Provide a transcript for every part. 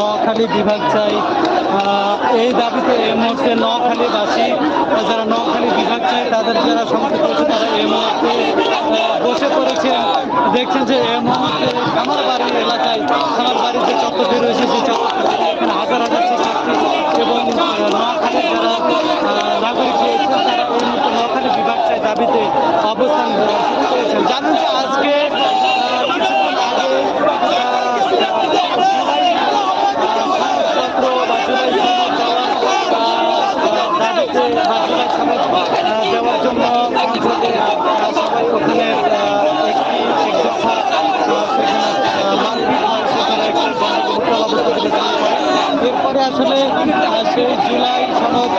নোয়াখালী বিভাগ চাই। এই দাবিতে এই মুহূর্তে নোয়াখালীবাসী, যারা নোয়াখালী বিভাগ চাই, তাদের যারা সংযুক্ত হচ্ছে তারা এই মুহূর্তে বসে পড়েছেন দেখছেন যে এই মুহূর্তে আমার বাড়ি এলাকায়, আমার বাড়ির যে চত্বরটি রয়েছে সেই চত্বরটি হাজার হাজার শিক্ষার্থী এবং নোয়াখালীর যারা নাগরিক রয়েছেন, তারা এই মুহূর্তে নোয়াখালী বিভাগ চাই দাবিতে অবস্থান করেছেন। জানেন যে আজকে এরপরে আসলে সেই জুলাই সনদ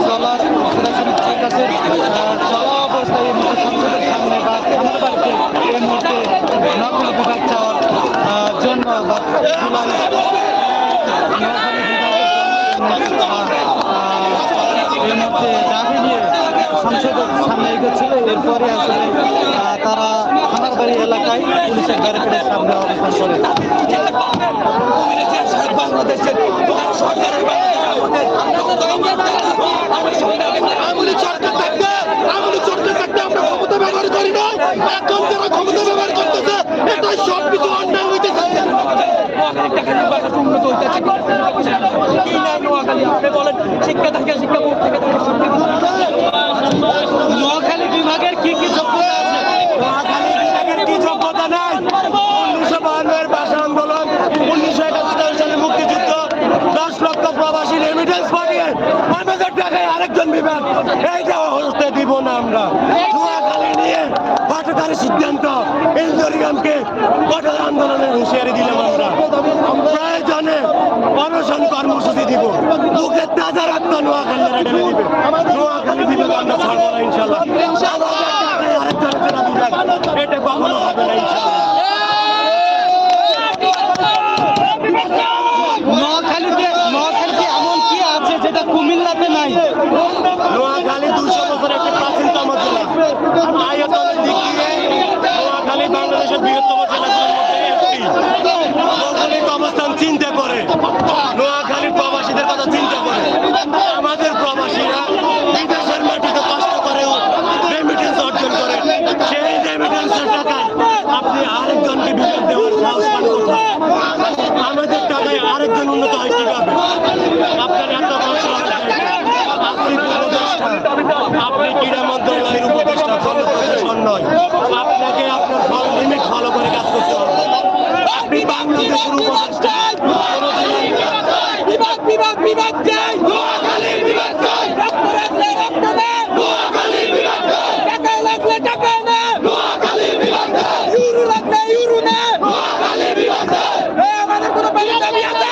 চলার ঠিক আছে চলা অবস্থায় এই মুহূর্তে সংসদের সামনে বা আমার বাড়িতে এই মুহূর্তে নকল বিভাগ চাওয়ার আহ, জন্য বা জুলাই নোয়াখালী বিভাগের জন্য আহ, এই মুহূর্তে দাবি নিয়ে সংসদের সামনে এগোচ্ছিল এরপরে আসলে তারা আমার বাড়ি এলাকায় পুলিশের ব্যারিকেডের সামনে অবস্থান করে। বাংলাদেশের সরকারের রেমিটেন্স পাঠিয়ে আমাদের টাকায় আরেকজন বিভাগ এই দেওয়া হতে দিব না আমরা। নোয়াখালী নিয়ে কর্মসূচি দিব। নোয়াখালী বিভাগ আমরা ছাড়বো না এটা কখনো হবে না ইনশাল্লাহ নোয়াখালীতে নোয়াখালীতে এমন কি আছে যেটা কুমিল্লাতে নাই নোয়াখালী দুশো বছর একটি প্রাচীনতম জেলা আয়তনের দিক দিয়ে নোয়াখালী বাংলাদেশের বৃহত্তম জেলাগুলোর মধ্যে একটি ভৌগোলিক অবস্থান চিন্তা করে নোয়াখালীর প্রবাসীদের কথা চিন্তা করে আমাদের প্রবাসীরা বিদেশের মাটিতে কষ্ট করেও রেমিটেন্স অর্জন করে সেই রেমিটেন্সের টাকায় আপনি আরেকজনকে বিবেক দেওয়ার সাহস পান করছেন আমাদের টাকায় আরেকজন উন্নত হয় কীভাবে আপনার এত আপনি ক্রীড়া মন্ত্রণালয়ের উপদেষ্টা প্রশাসন নয়। আপনাকে আপনার ফল লিমিট ফলো করে কাজ করতে হবে। আপনি বাংলাদেশের উপদেষ্টা কোনো জেলায় বিভাগ বিভাগ বিভাগ চাই নোয়াখালীর বিভাগ চাই রক্ত রাখলে রক্ত দে নোয়াখালীর বিভাগ চাই টাকা লাগলে টাকা নে নোয়াখালীর বিভাগ চাই ইউরো লাগলে ইউরো নে নোয়াখালীর বিভাগ চাই এই আমাদের কোনো বেতন দাবি আছে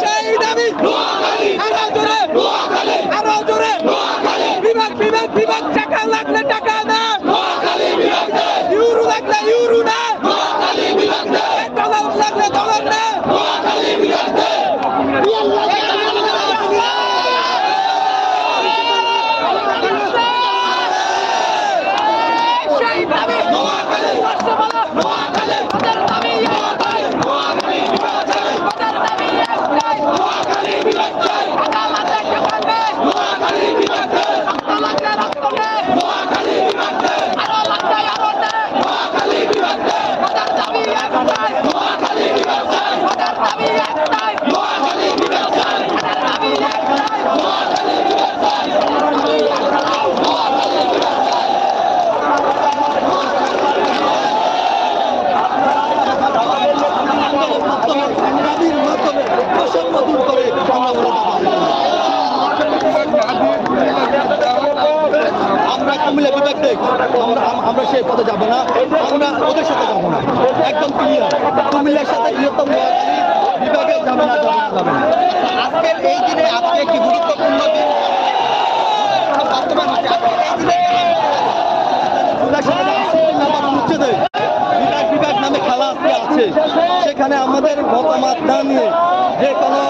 সেই দাবি নোয়াখালী আরও জোরে নোয়াখালী আরও জোরে নোয়াখালী বিভাগ বিভাগ বিভাগ টাকা লাগলে টাকা নে নোয়াখালীর বিভাগ চাই ইউরো লাগলে ইউরো নে নোয়াখালীর বিভাগ চাই ডলার লাগলে ডলার নে নোয়াখালীর বিভাগ চাই সেই দাবি নোয়াখালী নোয়াখালী ওদের দাবি একটাই নোয়াখালীর বিভাগ চাই ওদের দাবি একটাই নোয়াখালীর বিভাগ চাই টাকা লাগলে টাকা নে নোয়াখালীর বিভাগ চাই রক্ত লাগলে রক্ত নে নোয়াখালীর বিভাগ চাই আরও লাগলে আরও নে নোয়াখালীর বিভাগ চাই ওদের দাবি একটাই নোয়াখালীর বিভাগ চাই ওদের দাবি একটাই নোয়াখালীর বিভাগ চাই ওদের দাবি একটাই নোয়াখালীর বিভাগ চাই আমরা কুমিল্লা বিভাগ দেখ আমরা আম- আমরা সেই পথে যাব না আমরা ওদের সাথে যাব না একদম ক্লিয়ার কুমিল্লার সাথে বৃহত্তম নোয়াখালী বিভাগে যাবে না না। আজকের এই দিনে আজকে একটি গুরুত্বপূর্ণ দিন। বাস্তবায়ন হচ্ছে। আজকের সেখানে আমাদের মতামত না নিয়ে যে কোনো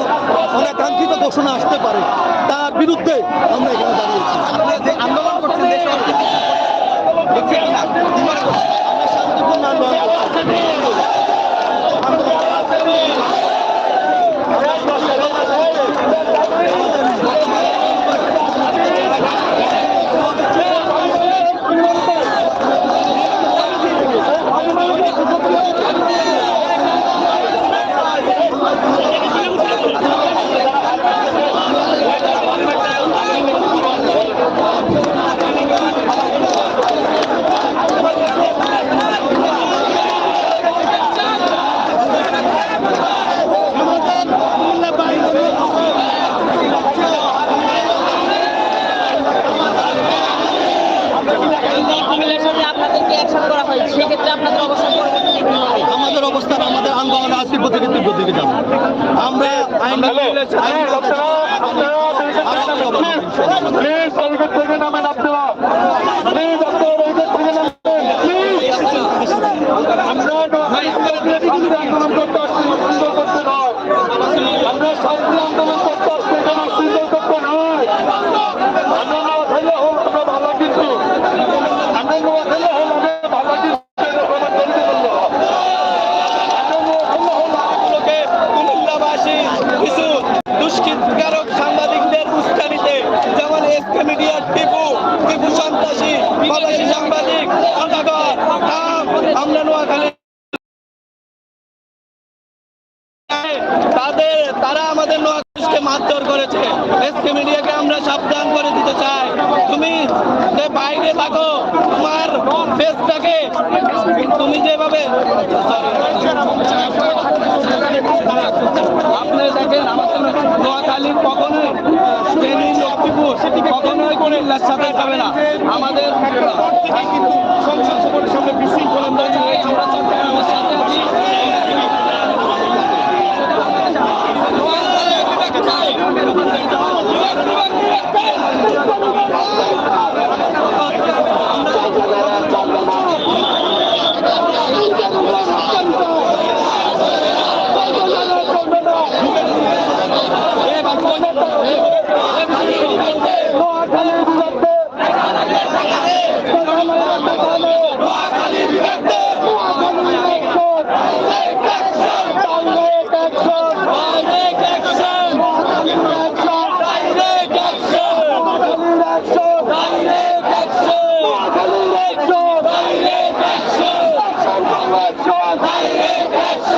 অনাকাঙ্ক্ষিত ঘোষণা আসতে পারে, তার বিরুদ্ধে আমরা এখানে দাঁড়িয়েছি আন্দোলন করছেন আন্দোলন এফপি মিডিয়া টিপু টিপু সন্ত্রাসী প্রবাসী সাংবাদিক আমরা নোয়াখালী। তাদের, তারা আমাদের নোয়াখালীকে মারধর করেছে। এসকে মিডিয়াকে আমরা সাবধান করে দিতে চাই। তুমি যে বাইরে থাকো, তোমার ফেসটাকে তুমি যেভাবে Let's go!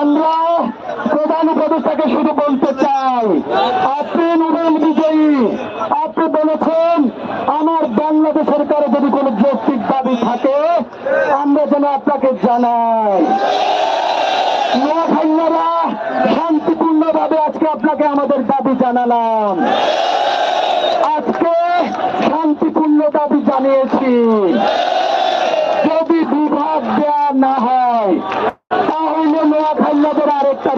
আমরা প্রধান উপদেষ্টাকে শুধু বলতে চাই, আপনি নোবেল বিজয়ী, আপনি বলেছেন আমার বাংলাদেশের কারও যদি কোনো যৌক্তিক দাবি থাকে, আমরা যেন আপনাকে জানাই। নোয়াখাইয়ারা শান্তিপূর্ণ ভাবে আজকে আপনাকে আমাদের দাবি জানালাম। আজকে শান্তিপূর্ণ দাবি জানিয়েছি। যদি বিভাগ দেওয়া না হয়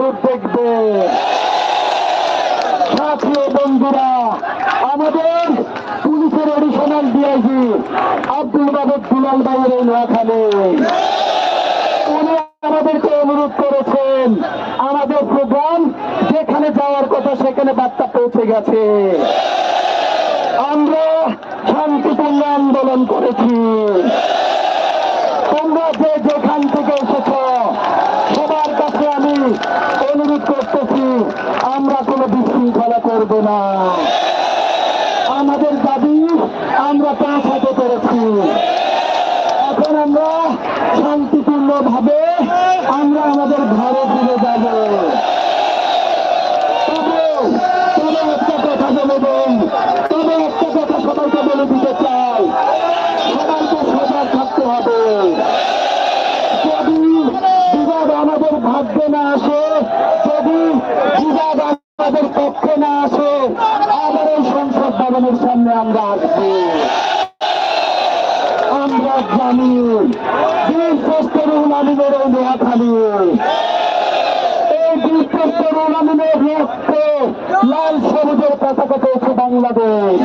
রূপ দেখবে। সাথী বন্ধুরা, আমাদের পুলিশের এডিশনাল ডিআইজি আব্দুল বাবুদ দুলাল ভাইয়ের এই নোয়াখালী। উনি আমাদেরকে অনুরোধ করেছেন, আমাদের প্রোগ্রাম যেখানে যাওয়ার কথা সেখানে বার্তা পৌঁছে গেছে। আমরা শান্তিপূর্ণ আন্দোলন করেছি। তোমরা যে যেখান থেকে এসেছ সবার কাছে আমি অনুরোধ করতেছি আমরা কোনো বিশৃঙ্খলা করব না আমাদের দাবি আমরা পৌঁছাতে পেরেছি এখন আমরা শান্তিপূর্ণ ভাবে আমরা আমাদের ঘরে ফিরে যাব তবে তবে একটা কথা বলে দেন তবে একটা কথা সবাইকে বলে দিতে চাই সবাইকে সজাগ থাকতে হবে যদি বিবাদ আমাদের ভাগ্যে না আসে যদি বিবাদ আমাদের পক্ষে না আসে আবার এই সংসদ ভবনের সামনে আমরা আসব আমরা জানি বীরশ্রেষ্ঠরুল আমিনের এই নোয়াখালী এই বীরশ্রেষ্ঠরুল আমিনের রক্ত লাল সবুজের পতাকা পেয়েছে বাংলাদেশ?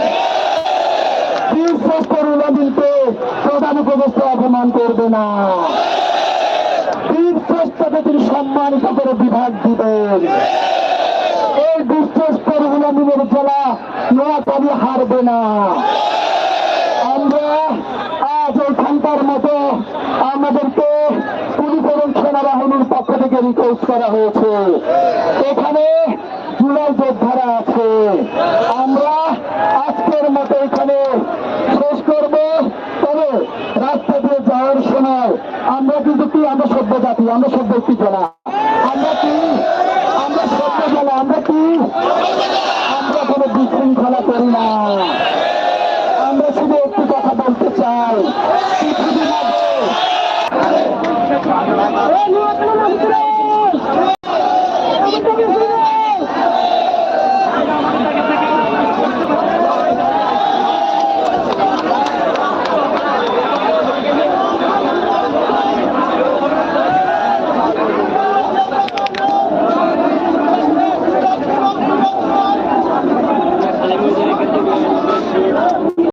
আমিনকে প্রধান উপদেষ্টা অপমান করবে না। তিনি সম্মানিত করে বিভাগ দিবেন এই রুল আমিনের জেলা নোয়াখালী হারবে না। আমরা আজ ওইখানকার মতো আমাদেরকে পুলিশ এবং সেনাবাহিনীর পক্ষ থেকে রিকোয়েস্ট করা হয়েছে। এখানে জুলাই যোদ্ধারা আছে। আমরা আজকের মতো এখানে শেষ করব। তবে রাস্তা দিয়ে যাওয়ার সময় আমরা কিন্তু কি, আমরা সভ্য জাতি, আমরা সভ্য একটি জেলা